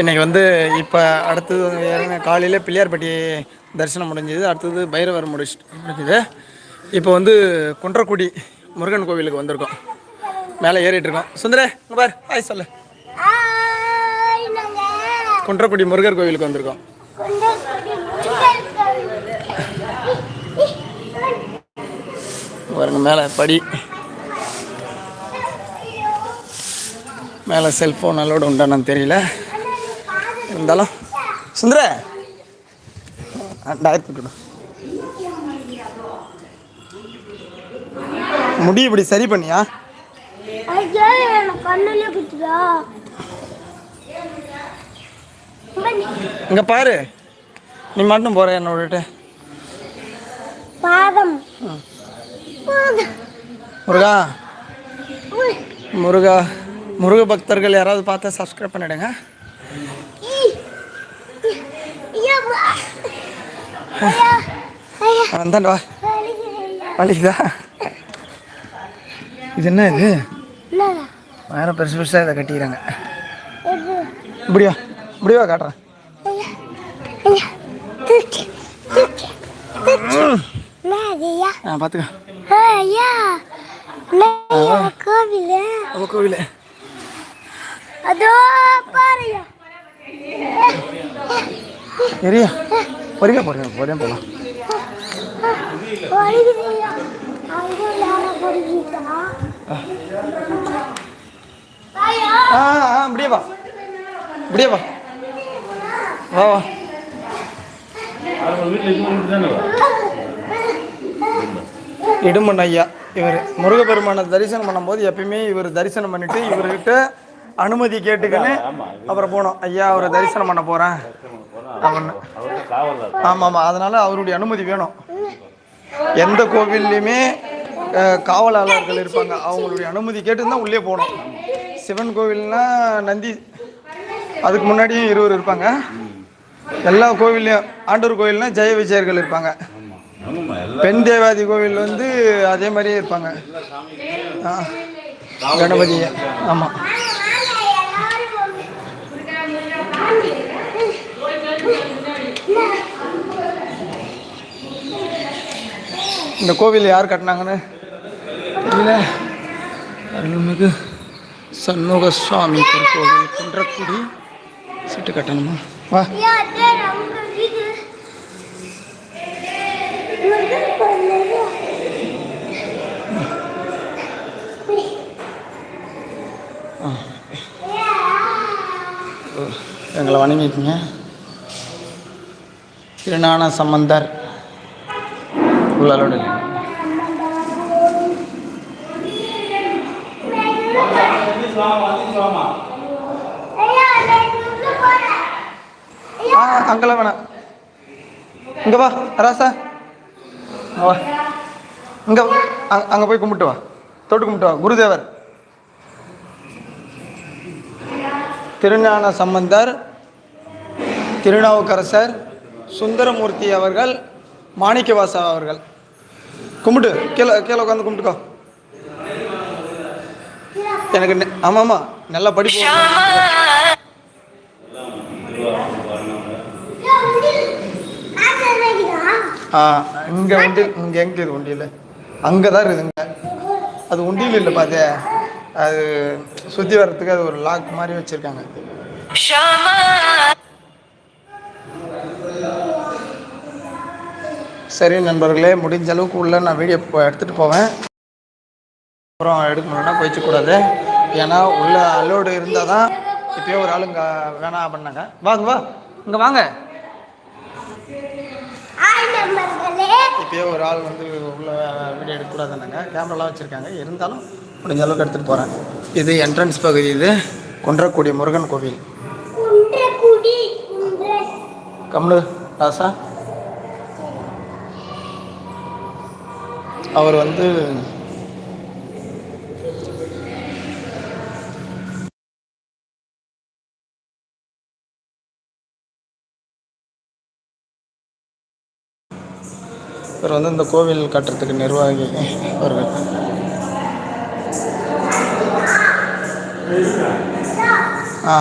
இன்னைக்கு வந்து இப்போ அடுத்தது காலையில் பிள்ளையார்பட்டி தரிசனம் முடிஞ்சது. அடுத்தது பைரவர் முடிச்சுட்டு முடிஞ்சுது. இப்போ வந்து குன்றக்குடி முருகன் கோவிலுக்கு வந்திருக்கோம். மேலே ஏறிட்டு இருக்கோம். சுந்தரே பார். ஹாய் சொல்லு. குன்றக்குடி முருகர் கோவிலுக்கு வந்திருக்கோம். பாருங்க மேலே படி. மேலே செல்ஃபோன் அலோடு உண்டானு தெரியல. இருந்தாலும். சுந்தர டாயத்துக்கிட்ட முடி இப்படி சரி பண்ணியா? இங்கே பாரு. நீ மட்டும் போகிற என்ன விட்டுட்டு பாதம். முருகா. முருகா முருக. பக்தர்கள் யாராவது பார்த்தா சப்ஸ்கிரைப் பண்ணிடுங்க. வந்தாண்டு வா வலிக்குது. இது என்ன இது? வேற பெருசு பெருசாக இதை கட்டிக்கிறாங்க. இப்படியா இப்படியா காட்டுறேன் ஐயா, ஐயா, தூக்கி, தூக்கி, தூக்கி. என்னது ஐயா? ஆ பார்த்துக்க ஆ, ஐயா. என்னய்யா, கோவிலு அதோ பாருயா சரியா பொறுமையா பொறுமையா பொறுமையா போகலாம். ஆ ஆ இப்படியே வா. இப்படியே வா. வா வா. இடுமன் ஐயா இவர். முருகப்பெருமானை தரிசனம் பண்ணும்போது எப்பயுமே இவர் தரிசனம் பண்ணிட்டு இவர்கிட்ட அனுமதி கேட்டுக்கின்னு அப்புறம் போனோம். ஐயா அவரை தரிசனம் பண்ண போகிறேன் ஆமாம் ஆமாம் அதனால் அவருடைய அனுமதி வேணும். எந்த கோவில்லையுமே காவலாளர்கள் இருப்பாங்க. அவங்களுடைய அனுமதி கேட்டு தான் உள்ளே போகணும். சிவன் கோவில்னா நந்தி அதுக்கு முன்னாடியும் இருவர் இருப்பாங்க. எல்லா கோவில்லையும் ஆண்டூர் கோவில்னா ஜெய விஜயர்கள் இருப்பாங்க. பெண் தேவாதி கோவில் வந்து அதே மாதிரியே இருப்பாங்க. கணபதி ஆமாம் இந்த கோவில் யார் கட்டினாங்கன்னு? தெரியல அருள்மிகு சண்முக சுவாமி திருக்கோவில் குன்றக்குடி. சீட்டு கட்டணுமா? வா. எங்களை வணங்கிக்கங்க. திருஞான சம்பந்தர். உள்ளாரோட. உள்ள ஆ அங்கெல்லாம் வேணாம். இங்கே வா ராசா. இங்க வா. இங்கே அங்கே போய் கும்பிட்டு வா. தொட்டு கும்பிட்டு வா. குருதேவர். திருஞான சம்பந்தர் திருநாவுக்கரசர் சுந்தரமூர்த்தி அவர்கள் மாணிக்கவாசா அவர்கள். கும்பிட்டு கீழே கீழே உட்காந்து கும்பிட்டுக்கோ. எனக்கு ஆமாம் ஆமாம் நல்லா படிப்பு. ஆ இங்கே உண்டி இங்கே எங்கே இது உண்டியல்? அங்கே தான் இருக்குதுங்க அது உண்டியில் இல்லை பார்த்தே அது சுற்றி வர்றதுக்கு அது ஒரு லாக் மாதிரி வச்சுருக்காங்க. சரி நண்பர்களே முடிஞ்ச அளவுக்கு உள்ள நான் வீடியோ எடுத்துகிட்டு போவேன். அப்புறம் எடுக்கணும்னா போயிச்சக்கூடாது. ஏன்னா உள்ள அலோடு இருந்தால் தான் இப்போயே ஒரு ஆளுங்க வேணாம் பண்ணாங்க. வாங்க வா. இங்கே வாங்க. இப்போயே ஒரு ஆள் வந்து உள்ள வீடியோ எடுக்கக்கூடாதுன்னாங்க கேமராலாம் வச்சுருக்காங்க. இருந்தாலும் முடிஞ்ச அளவுக்கு எடுத்துகிட்டு போகிறேன் இது என்ட்ரன்ஸ் பகுதி இது குன்றக்குடி முருகன் கோவில். கம்னு ராசா. அவர் வந்து இவர் வந்து இந்த கோவில் கட்டுறதுக்கு நிர்வாகி அவர்கள். ஆ.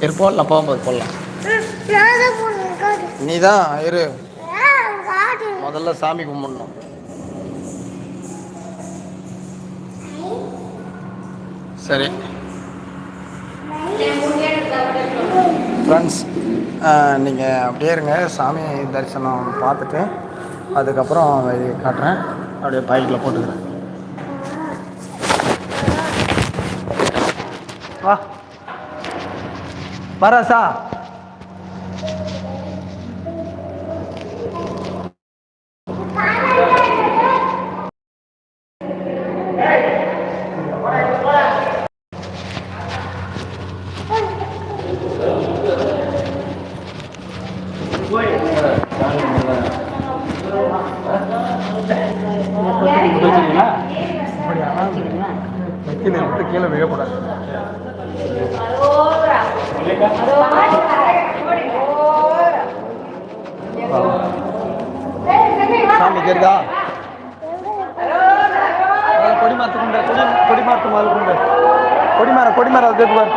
இரு போடலாம் போகும்போது போடலாம். நீ தான் இரு. முதல்ல சாமி கும்பிடணும். சரி. ஃப்ரெண்ட்ஸ் நீங்கள் அப்படியே இருங்க. சாமி தரிசனம் பார்த்துட்டு அதுக்கப்புறம் காட்டுறேன். அப்படியே பைக்கில் போட்டுக்கிறேன். வா. வரசா கீழே விட்டு கீழே விழக்கூடாது சாமி தெரியுதா கொடி மாத்து கொண்டு கொடி கொடி மாத்து மாதிரி கொண்டு கொடி மாற அது பாரு.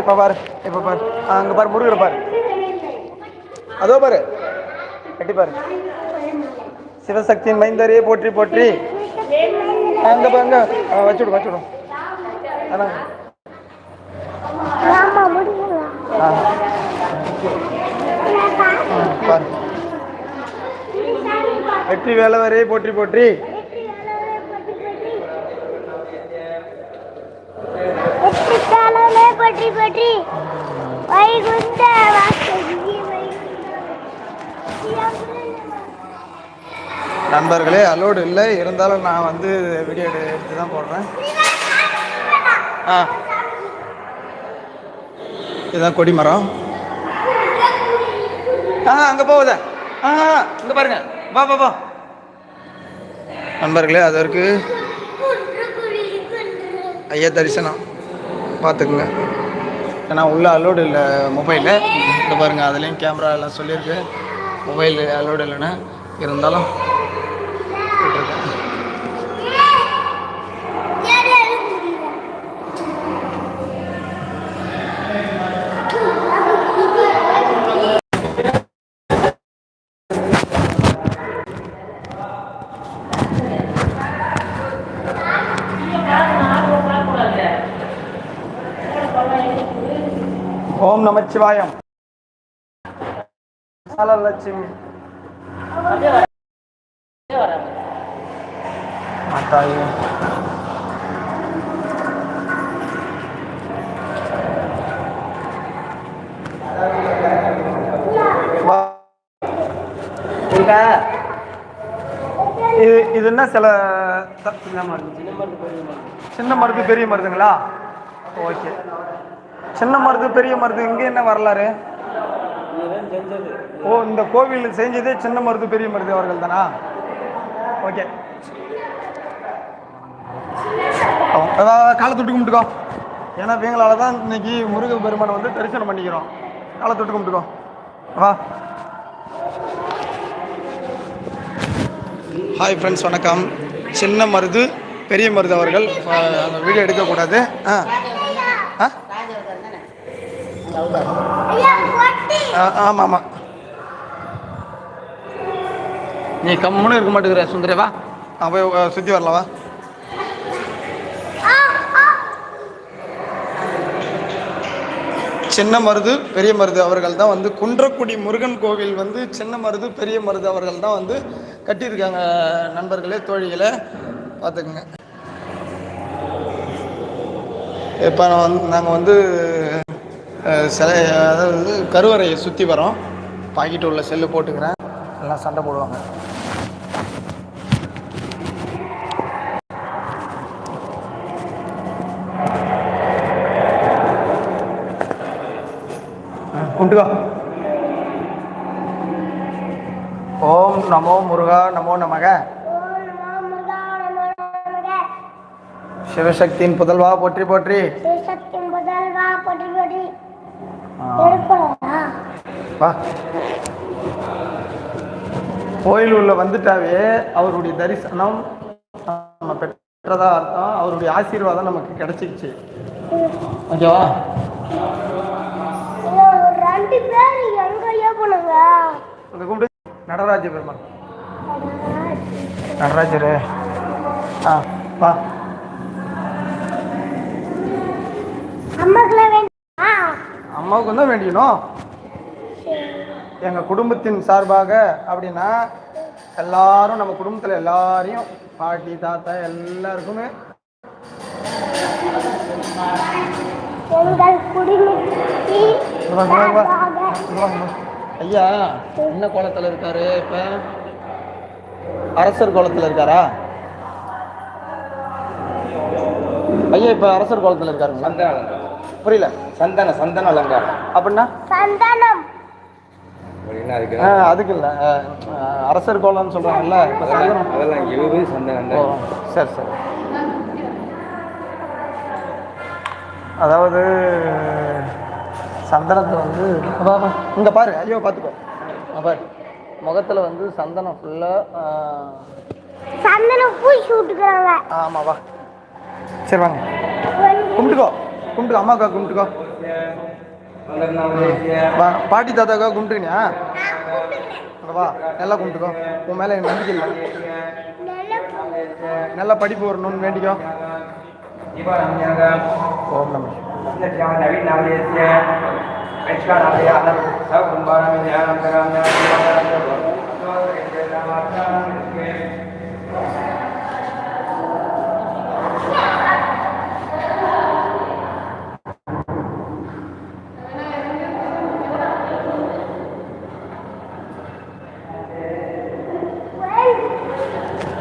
இப்ப பாரு இப்ப பாரு. அங்க பாரு முருகரை பாரு. அதோ பாரு. கட்டி பாரு. சிவசக்தியின் மைந்தரே போற்றி போற்றி. அங்க பாருங்க வச்சுடு வச்சுடு அதான் வெற்றி வேலவரே போற்றி போற்றி. பற்றி பற்றி. வைகுந்த நண்பர்களே அலோடு இல்லை. இருந்தாலும் நான் வந்து வீடியோ எடுத்து தான் போடுறேன். ஆ. இதுதான் கொடிமரம் ஆ அங்கே போகுதா ஆ இங்கே பாருங்க. வா வா வா. நண்பர்களே அதற்கு ஐயா தரிசனம். பார்த்துக்குங்க. ஏன்னா உள்ளே அலோடு இல்லை மொபைலு இங்கே பாருங்கள் அதுலேயும் கேமரா எல்லாம் சொல்லியிருக்கு. மொபைல் அலோடு இல்லைன்னு இருந்தாலும் விட்டுருக்கேன். ஓம் நமச்சிவாயம் லட்சுமி மாதாயி. இது இது என்ன சில த- சின்ன மருந்து பெரிய மருந்துங்களா? ஓகே. சின்ன மருது பெரிய மருது இங்கே என்ன வரலாறு? ஓ இந்த கோவில் செஞ்சதே சின்ன மருது பெரிய மருது அவர்கள் தானா? ஓகே. காலை தொட்டு கும்பிட்டுக்கோ. ஏன்னா இவங்களால தான் இன்னைக்கு முருக பெருமானை வந்து தரிசனம் பண்ணிக்கிறோம். காலை தொட்டு கும்பிட்டுக்கோ. வா. ஹாய் ஃப்ரெண்ட்ஸ் வணக்கம். சின்ன மருது பெரிய மருது அவர்கள் அந்த வீடியோ எடுக்கக்கூடாது. ஆ ஆமாம் ஆமாம் நீ கம்முன்னு இருக்க மாட்டேங்கிற சுந்தரே வா. நான் போய் சுற்றி வரலாம் வா. ஆ ஆ சின்ன மருது பெரிய மருது அவர்கள் தான் வந்து குன்றக்குடி முருகன் கோவில் வந்து சின்ன மருது பெரிய மருது அவர்கள் தான் வந்து கட்டியிருக்காங்க நண்பர்களே தோழிகளே. பார்த்துக்குங்க. இப்போ நான் வந்து நாங்கள் வந்து சிலை அதாவது கருவறையை சுற்றி வரோம். பாக்கெட்டு உள்ள செல்லு போட்டுக்கிறேன். எல்லாம் சண்டை போடுவாங்க. கும்பிட்டுக்கோ ஓம் நமோ முருகா நமோ நமக. ஓம் நமோ முருகா நமோ நமக. சிவசக்தியின் புதல்வா போற்றி போற்றி சிவசக்தியின் முதல்வா பொட்டி பொட்டி ஆ, எடுக்கணுமா வா. கோயில் உள்ள வந்துட்டாவே அவருடைய தரிசனம் நம்ம பெற்ற பெற்றதா அர்த்தம். அவருடைய ஆசீர்வாதம் நமக்கு கிடைச்சிருச்சு. ஓகேவா? ரெண்டு பேர் எங்கேயோ போனாங்க அந்த கும்பிட்டு நடராஜ பெருமாள். நடராஜரு. ஆ வா. அம்மாக்குள்ள வேண்டாம் அம்மாவுக்கு தான் வேண்டியணும் எங்கள் குடும்பத்தின் சார்பாக அப்படின்னா எல்லாரும் நம்ம குடும்பத்தில் எல்லாரையும் பாட்டி தாத்தா எல்லாருக்குமே. ஐயா என்ன கோலத்தில் இருக்காரு இப்போ? அரசர் கோலத்தில் இருக்காரா? ஐயா இப்போ அரசர் கோலத்தில் இருக்காருங்களா? புரியல. சந்தன சந்தன அலங்காரம். அப்படின்னா? சந்தனம். அப்படின்னா அதுக்கு? இல்லை. அரசர் கோலம்னு சொல்கிறாங்கல்ல இப்போ சந்தனம். அதெல்லாம் எழுபது சந்தனம் சரி சரி. அதாவது சந்தனத்தை வந்து. இங்க பாரு ஐயோ பார்த்துக்கோ பாரு. முகத்தில் வந்து சந்தனம் ஃபுல்லாக சந்தனம் பூசி விட்டுக்கிறாங்க. ஆமாம் வா. சரி வாங்க. கும்பிட்டுக்கோ. கும்பிட்டு அம்மாக்கா கும்பிட்டுக்கோ பாட்டி தாத்தாக்கா கும்பிட்டுக்கியா வா நல்லா கும்பிட்டுக்கோ உன் மேலே எனக்கு நம்பிக்கை இல்லை நல்லா படிப்பு வரணும்னு வேண்டிக்கோ ஓம் நம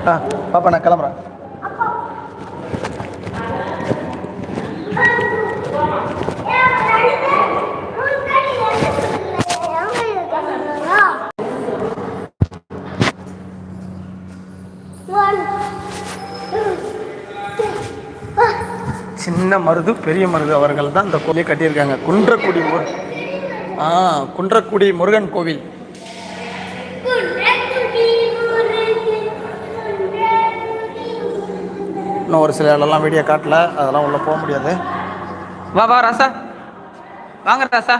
ஆ பாப்பா நான் கிளம்புறேன். சின்ன மருது பெரிய மருது அவர்கள் தான் இந்த கோயிலை கட்டியிருக்காங்க. குன்றக்குடி முரு ஆ குன்றக்குடி முருகன் கோவில். இன்னும் ஒரு சில இடம்லாம் வீடியோ காட்டல. அதெல்லாம் உள்ளே போக முடியாது. வா வா ராசா. வாங்க ராசா.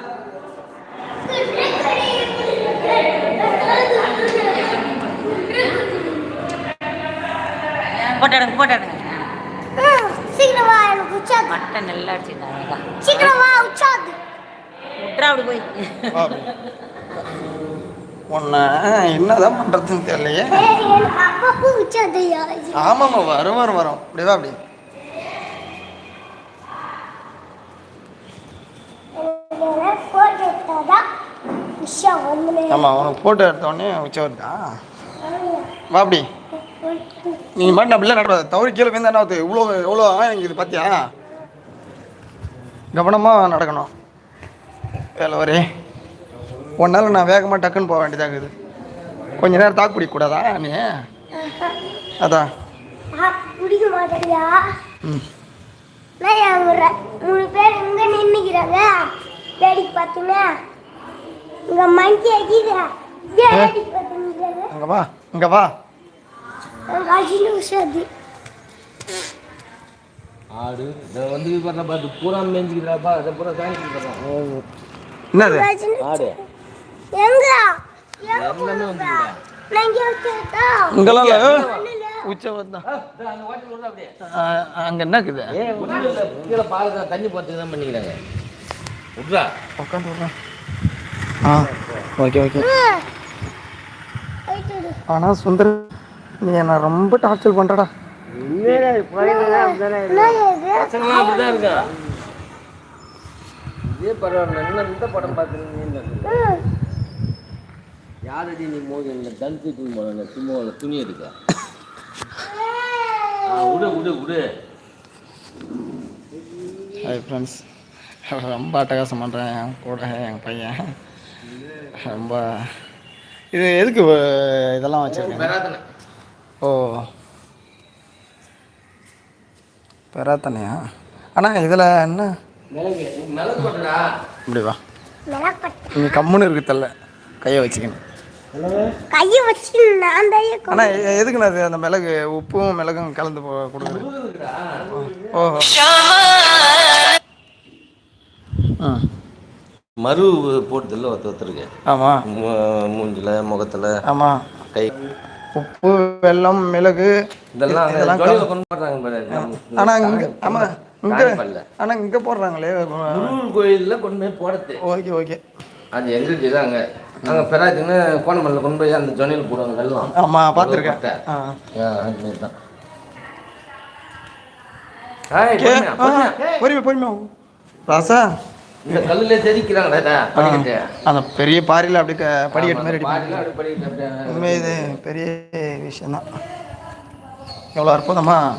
போட்டாடுங்க போட்டாடுங்க சீக்கிரம் வா எனக்கு உச்சாது மட்டை நல்லா அடிச்சிருந்தாங்க சீக்கிரம் வா உச்சாது விட்றா அப்படி போய். உன்னை என்னதான் பண்ணுறதுன்னு தெரியலையே. ஆமாம்மா வரும் வரும் வரும். அப்படி அப்படி ஆமாம் உனக்கு ஃபோட்டோ எடுத்தோடனே உச்ச வருதா? வா அப்படி நீ மட்டும் அப்படிலாம் நடக்கூடாது தவறு கீழே போய் என்ன ஆகுது? இவ்வளோ எவ்வளோ எனக்கு இது பார்த்தியா கவனமாக நடக்கணும். வேலை வரே ஒன்றால் நான் வேகமாக டக்குன்னு போக வேண்டியதாக இருக்குது. கொஞ்ச நேரம் தாக்கு பிடிக்கக்கூடாதா நீ? அதான். ஆ, பிடிக்க மாட்டேறியா ம். நான் என் ஒரு மூணு பேர் இங்க நின்னுக்கிறாங்க? வேடிக்கை பார்த்துங்க. இங்க வேடிக்கை பார்த்துங்க. அங்கே வா இங்கே வா. ஆடு இதை வந்து பார்த்தா பார்த்து பூரா மேய்ஞ்சிக்கிறாப்பா அதை பூரா சாயங்காலம் என்னது? ஆடு. இங்கெல்லாம் இல்லை. தான் அங்கே என்ன இருக்குது? கீழே பால் தான் தண்ணி போகிறதுக்கு தான் பண்ணிக்கிறாங்க? விட்றா. உட்காந்து ஆ ஓகே ஓகே. ஆனால் சுந்தர் நீ என்னை ரொம்ப டார்ச்சர் பண்ணுறடா இதே பரவாயில்ல. என்ன இந்த படம் பார்த்துருந்தீங்க யாரடி நீ மோதி இந்த தன் தூக்கி போன சும்மா துணி எடுக்க? ஆ விடு விடு விடு. ஹாய் ஃப்ரெண்ட்ஸ் ரொம்ப அட்டகாசம் பண்ணுறேன் என் கூட என் பையன். ரொம்ப இது எதுக்கு இதெல்லாம் வச்சுருக்கேன் ஓ பெறாத்தனையா ஆனால் இதில் என்ன? இப்படி வா. நீ கம்முன்னு இருக்கு தள்ள கையை வச்சுக்கணும். கையை வச்சு நான் எ- எதுக்குண்ணா அது அந்த மிளகு உப்பும் மிளகும் கலந்து போ- கொடுக்குறது ஓஹோ. ஆ. மறு போட்டதில்ல ஒருத்த ஒருத்தருக்கு. ஆமாம் மூ- மூஞ்சில முகத்துல. ஆமாம் கை. உப்பு வெல்லம் மிளகு. இதெல்லாம் இதெல்லாம் கொண்டு போடுறாங்க ஆனால் இங்கே ஆமாம் இங்கே. ஆனால் இங்கே போடுறாங்களே. முருகன் கோயில்ல கொண்டு போய் போடுறது. Okay okay. அது எங்க இருக்குது அங்க அங்க பெராத்துன்னு கோணமல்ல கொண்டு போய் அந்த ஜொனியில் போடுவாங்க வெள்ளம் ஆமாம் பார்த்துருக்கேன். தான். பொறுமை பொறுமை. ராசா? இந்த கல்லுல படிக்கட்டு. அந்த பெரிய பாறையில் அப்படி படிக்கட்டு மாதிரி. உண்மை இது பெரிய விஷயந்தான் எவ்வளோ அற்புதமாக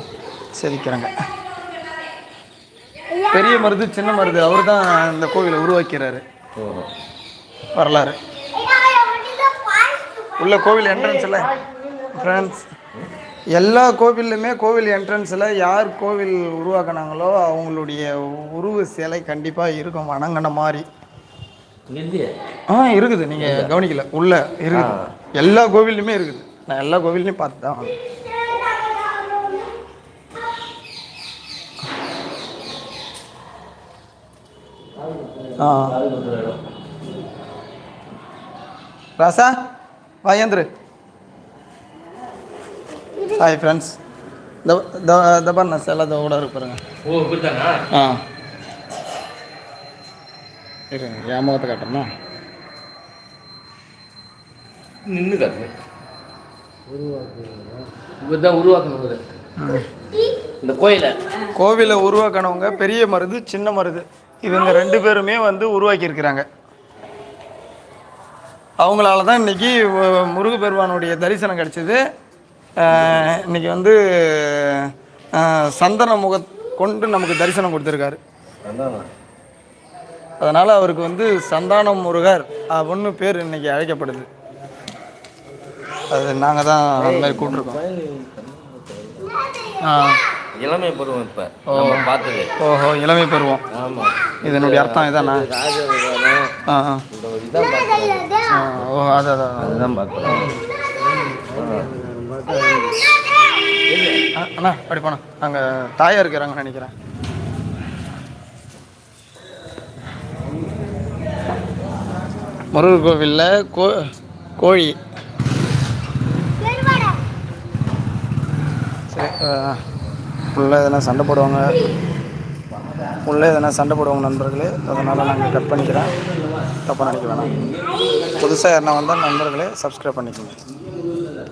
செதுக்கிறாங்க. பெரிய மருது சின்ன மருது அவர் தான் இந்த கோவிலை உருவாக்கிறாரு. வரலாறு. உள்ள கோவில் என்ட்ரன்ஸில் ஃப்ரெண்ட்ஸ் எல்லா கோவில்லுமே கோவில் என்ட்ரன்ஸில் யார் கோவில் உருவாக்குனாங்களோ அவங்களுடைய உருவ சிலை கண்டிப்பாக இருக்கும். வணங்கின மாதிரி. ஆ இருக்குது. நீங்கள் கவனிக்கல. உள்ள இருக்குது. எல்லா கோவில்லையுமே இருக்குது. நான் எல்லா கோவில்லையும் பார்த்து தான். ஆ. ராசா? வாயந்திரு ஹாய் ஃப்ரெண்ட்ஸ் இந்த பாருண்ணா சில இதோட இருக்கு பாருங்க. ஓ ஆ. இருங்க என் முகத்தை நின்று காட்டு. இப்படிதான் உருவாக்கணும். இந்த கோயிலை. கோவிலை உருவாக்கினவங்க பெரிய மருது சின்ன மருது. இவங்க ரெண்டு பேருமே வந்து உருவாக்கியிருக்கிறாங்க. அவங்களால தான் இன்னைக்கு வ- முருகப்பெருமானுடைய தரிசனம் கிடச்சிது. இன்றைக்கி வந்து சந்தன முக கொண்டு நமக்கு தரிசனம் கொடுத்துருக்காரு. அதனால் அவருக்கு வந்து சந்தானம் முருகர் அப்படின்னு பேர் இன்னைக்கு அழைக்கப்படுது. அது நாங்கள் தான் அந்த மாதிரி கூப்பிட்ருக்கோம் ஆ. இளமை பருவம் இப்ப. நம்ம பார்த்தது. ஓஹோ இளமை பருவம். ஆமா. இதனுடைய அர்த்தம் இதானா? ஆ ஆ. ஓ அது அதான் அதுதான் பார்த்தோம். அண்ணா அப்படி போண்ணா அங்கே தாயா இருக்கிறாங்கன்னு நினைக்கிறேன். முருகர் கோவிலில் கோ கோழி. சரி உள்ள எதனா சண்டை போடுவாங்க? உள்ளே எதனா சண்டை போடுவாங்க நண்பர்களே அதனால் நாங்கள் கட் பண்ணிக்கிறேன் தப்பாக நினைக்க வேணாம். புதுசாக யாருனா வந்தால் நண்பர்களே சப்ஸ்கிரைப் பண்ணிக்கோங்க.